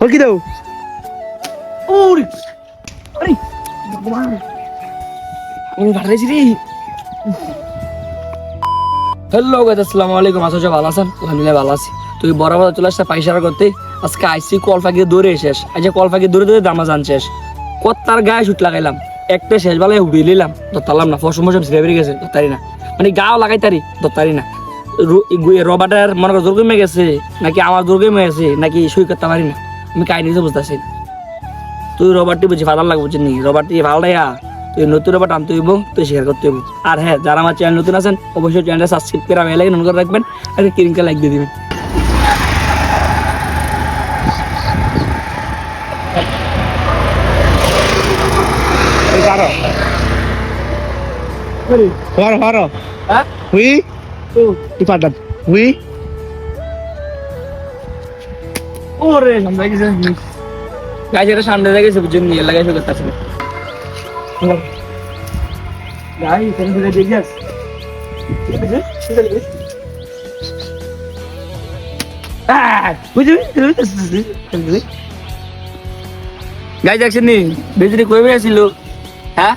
হল কি দাও? ওরে আরে ভগবান। আমি ভাড়াইছি রে হ্যালো গাইস আসসালামু আলাইকুম। আসো ভালো আছেন। আলহামদুলিল্লাহ ভালো আছি। তুই বরাবর চলে আসছে পাইসারা করতে। আজকে আইসি কল ফাঁকিয়ে দৌড়ে শেষ। আজ কল ফাঁকিয়ে দৌড়ে দৌড়ে দামা জান শেষ। কত তার গায়ে শুট লাগাইলাম। একটা শেষ বেলায় উড়িয়ে নিলাম ধরতাম না। ফসম ফসম ছিঁড়ে বেরিয়ে গেছে। ধরতারি না। মানে গাও লাগাই তারি ধরতারি না। রবার্টার মনে করো দুর্গমে গেছে নাকি আমার দুর্গমে গেছে নাকি সই করতে পারি না? আমি কাহিনী বুঝতেছি। তুই রবারটি বুঝি ভালো লাগবে বুঝলি রবারটি ভালো দেয়া তুই নতুন রবার আনতে হইব তুই শেয়ার করতে হইব। আর হ্যাঁ যারা আমার চ্যানেল নতুন আছেন অবশ্যই চ্যানেলটা সাবস্ক্রাইব করে বেল আইকন অন করে রাখবেন আর কিরিংকা লাইক দিয়ে দিবেন। হর হর। হ্যাঁ? হুই ও কি পাটাত হুই ওরে সামনে গেছে গাছ এটা সামনে গেছে বুঝছেন নিয়ে লাগাই শুয়ে করতেছে গাই তুমি ফিরে দেখি আস গাই দেখছেন নি বেজরি কই বেছিল হ্যাঁ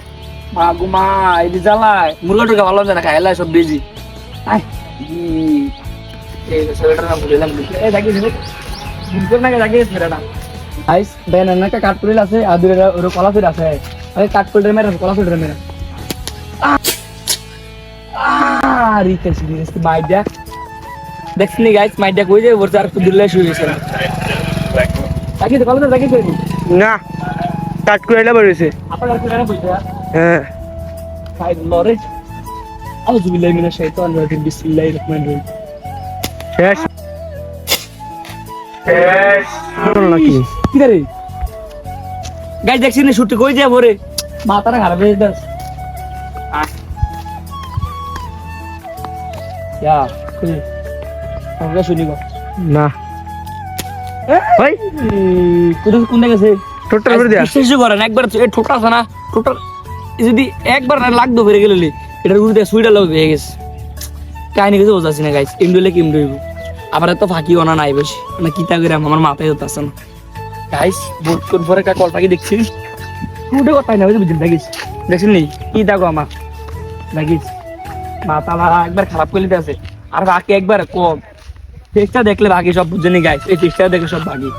মা গো মা এই যে জ্বালায় মুরগা টুরগা ভালো জানা খাইলা সব বেজি আইস কাট করে আছে আর ওর কলা আছে। আরে কাট করে মেরে কলা মেরে। দেখছনি গাইস মাই দেখ। ওই যে ওর চার দিলে শুয়ে গেছে। দেখি তো কলা দেখি তো না কাট করে এলা বেরিয়েছে আপনার কি জানা হ্যাঁ। ফাইভ লরেজ আউযু বিল্লাহি মিনাশ শাইতানির রাজিম বিসমিল্লাহির রহমানির রহিম শেষ শেষ নাকি কি রে? গাইস দেখছিস না শুটে কই যায় ভরে? মাথাটা খারাপ হয়ে যাচ্ছে। ইয়া খুলি। আমরা শুনি গো। না। ওই। কোন কোন গেছে টোটাল করে দিয়া। বিশ্বাস করেন একবার এই আছে না ঠোঁটা যদি একবার না লাগতো ফিরে গেলে। এটার গুরুতে সুইটা লোক হয়ে গেছে। কাহিনী কিছু বোঝাচ্ছি না গাইস ইমডুলে কিমডু হইব। আবার এত ফাঁকি অনা নাই বেশি। মানে কিতা করে আমার মাথায় হতে আসে না। গাইস বহুত কোন পরে কল পাখি দেখছি। উঠে কথাই না, বুঝলি দেখিস। দেখছিস নি? কি দেখো আমার দেখিস। মাথা একবার খারাপ করে দিতে আছে। আর বাকি একবার কম। ফেসটা দেখলে বাকি সব বুঝেনি গাইস এই ফেসটা দেখে সব বাকি।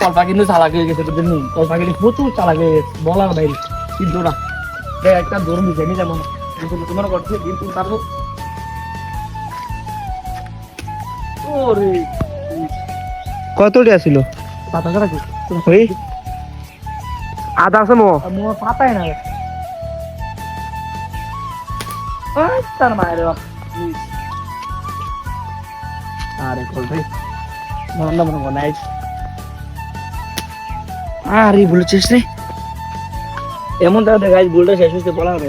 কল্পা কিন্তু চালাক হয়ে গেছে বুঝলেন কল্পা কিন্তু প্রচুর চালাক হয়ে গেছে। বলার বাইরে। কিন্তু না একটা ধরুন দিচ্ছে নি যেমন কিন্তু তোমার করছে কিন্তু তারপর ওরে কতটি আছিল পাতা করা কি? ওই। আদা আছে মো। মোর পাতাই না আয় তার মায়ের আরে কল রে মন মন মন আরে বলেছিস রে। এমন দেখাই ভুলটা শেষ হচ্ছে বলা হবে।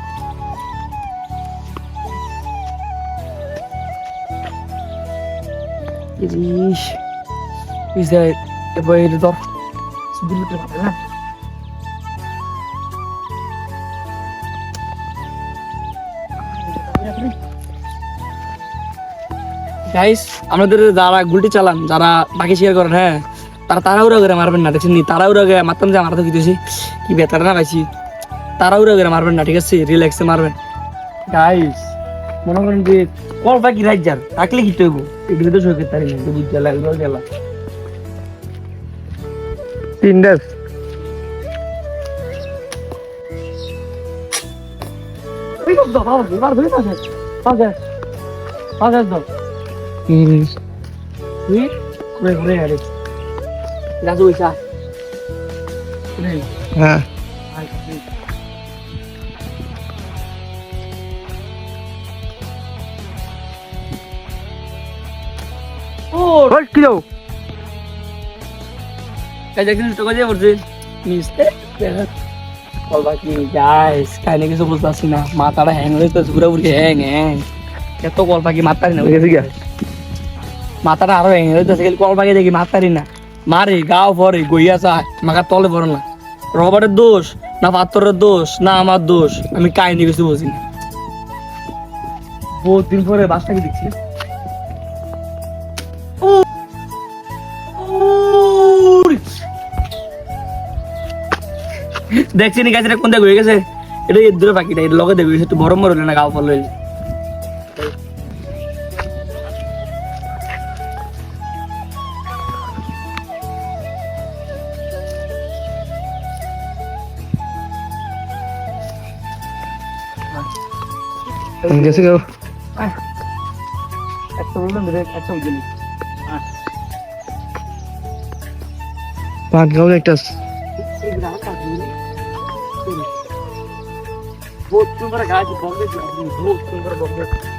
গাইস আমাদের যারা গুলটি চালান, যারা বাকি শেয়ার করেন হ্যাঁ তারা তাড়াহুড়া করে মারবেন না, দেখছেন তাড়াহুড়া করে মারতাম যে মারতে কিতেছি কি বেতার না পাইছি। তাড়াহুড়া করে মারবেন না, ঠিক আছে? রিল্যাক্সে মারবেন। গাইস মনে করেন যে কল বাকি রাইট যার থাকলে কি তৈব? এগুলো তো করতে পারি না বুঝতে লাগল গেলা তুই? ঘুরে হ্যাঁ। ওই কি দাও? কাজ একদিন তো কাজে পড়ছে। মিস্তে কল বাকি গাইস কাইনে কিছু বুঝতে না। মাথাটা হ্যাং হয়ে তো হ্যাং হ্যাং এত কল না মাথাটা আরও হ্যাং হয়ে যাচ্ছে কল পাখি দেখি মাথারি না। মারে গাও পরে গইয়া চায় তলে পড়ে না। রবারের দোষ না পাত্তরের দোষ না আমার দোষ। আমি কাহিনী কিছু বুঝি না। বহুত দিন পরে বাসটাকে দেখছি। দেখছি নি গাছটা কোন দিকে ঘুরে গেছে? এটা এর দূরে পাখিটা এর লগে দেখবে একটু বড় মরলে না গাও পড়ল গেছে গেও একটা বললাম রে একটা बहुत सुंदर गाछ बगले बहुत सुंदर बगले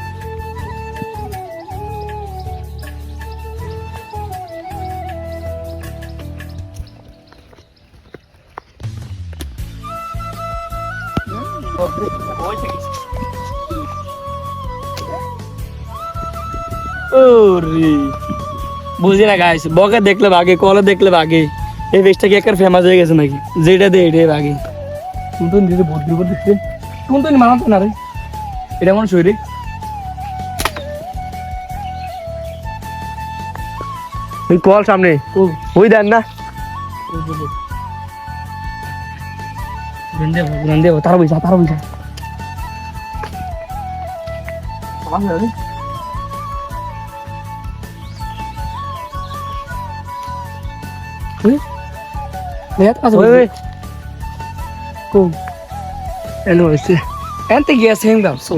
ওরে বুঝি না গাইস বকে দেখলে ভাগে কলে দেখলে ভাগে এই বেশটা কি একটা ফেমাস হয়ে গেছে নাকি যেটা দে এটাই ভাগে টুনটুন দিদি বহুত দূর দিচ্ছে টুনটুন মানাতো না রে এটা মনে শরীরে ওই কল সামনে ও ওই দেন না গন্ধে গন্ধে তারা বইসা তারা বইসা Lihat apa ওই ওই Kung. এনো হইছে Ente gaya sehing dam so.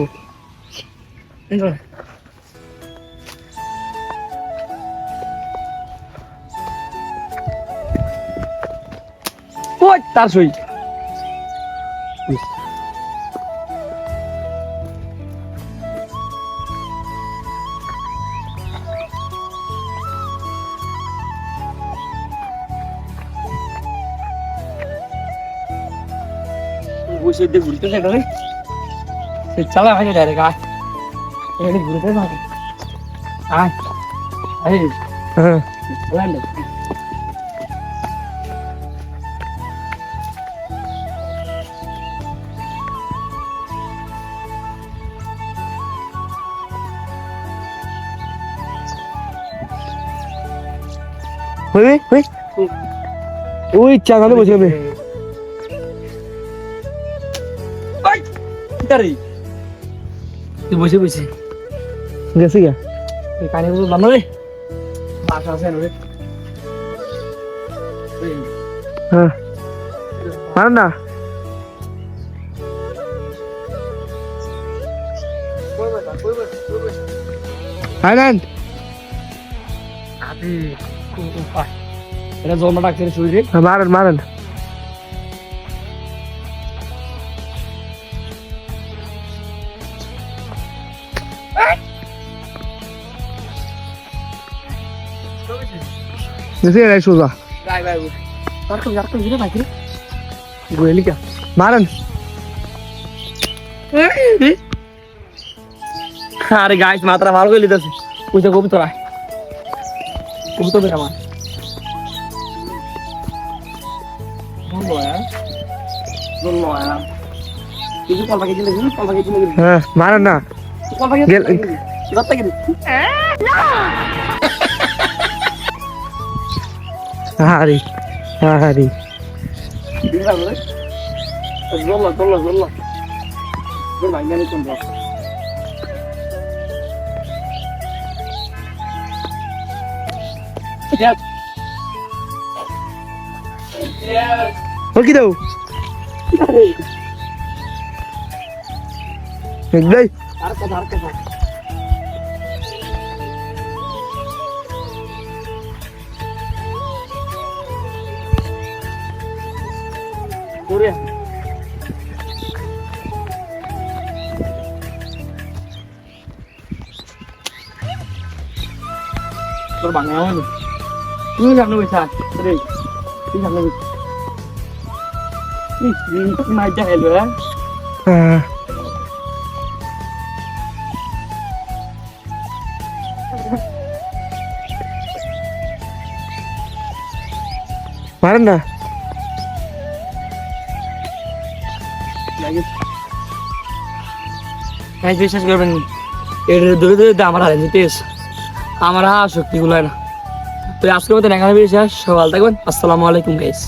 Entar. Woi, tar sui. বসে দিয়ে ঘুরতে চাই রে সে চালা ভাই ডাইরেক্ট আয় এখানে ঘুরতে পারে আয় আয় হ্যাঁ চালান না ওই ওই ওই ওই চাঙালে বসে যাবে তারি তুই বসে বসে। গেছে গিয়া এই কানে বলো জানো রে? বাসা আছে রে? হ্যাঁ। মার না আইলেন আবে এটা জন্ম ডাক্তারের শরীরে? মারেন মারেন। গেছে গিয়া সোজা মারেন আরে গাইস মাত্রা ভালো করে লিতেছে ওইটা কবুতর আয় কবুতর বের আমার হ্যাঁ মারেন না হারি হারি জল্লা জল্লা জল্লা জল্লা ইংলিশ কোন. ওর কি দাও এই আর কথা আর কথা। দূরে তোর বানায় হয়নি তুই সামনে বসে আয় রে তুই সামনে বসে ইস, কি মাইটা খেলো হ্যাঁ হ্যাঁ মারেন না গাইস বিশ্বাস করবেন এর ধরে ধরে আমার হারে নিতে আমার আর শক্তি গুলো না। তো আজকের মতো দেখা হবে সকাল থাকবেন। আসসালামু আলাইকুম গাইস